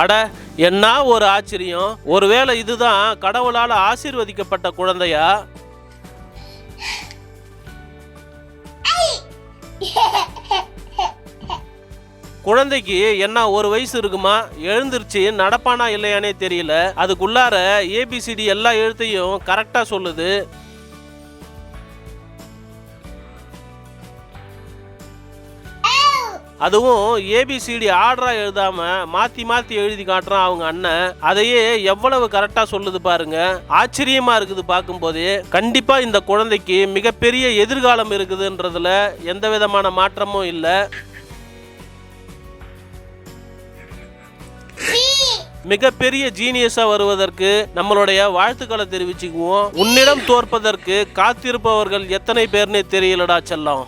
அட என்ன ஒரு ஆச்சரியம்? ஒருவேளை இதுதான் கடவுளால் ஆசீர்வதிக்கப்பட்ட குழந்தையா? குழந்தைக்கு என்ன ஒரு வயசு இருக்குமா? எழுந்திருச்சு நடப்பானா இல்லையானே தெரியல. அதுக்குள்ளார ஏபிசிடி எல்லா எழுத்தையும் கரெக்டாக சொல்லுது. அதுவும் ஏபிசிடி ஆர்டரா எழுதாம மாத்தி மாத்தி எழுதி காட்டுறான் அவங்க அண்ணன். அதையே எவ்வளவு கரெக்டா சொல்லுது பாருங்க. ஆச்சரியமா இருக்குது பார்க்கும்போதே. கண்டிப்பா இந்த குழந்தைக்கு மிகப்பெரிய எதிர்காலம் இருக்குதுன்றதுல எந்த விதமான மாற்றமும் இல்லை. மிகப்பெரிய ஜீனியஸா வருவதற்கு நம்மளுடைய வாழ்த்துக்களை தெரிவிச்சுக்குவோம். உன்னிடம் தோற்பதற்கு காத்திருப்பவர்கள் எத்தனை பேர்னே தெரியலடா செல்லம்.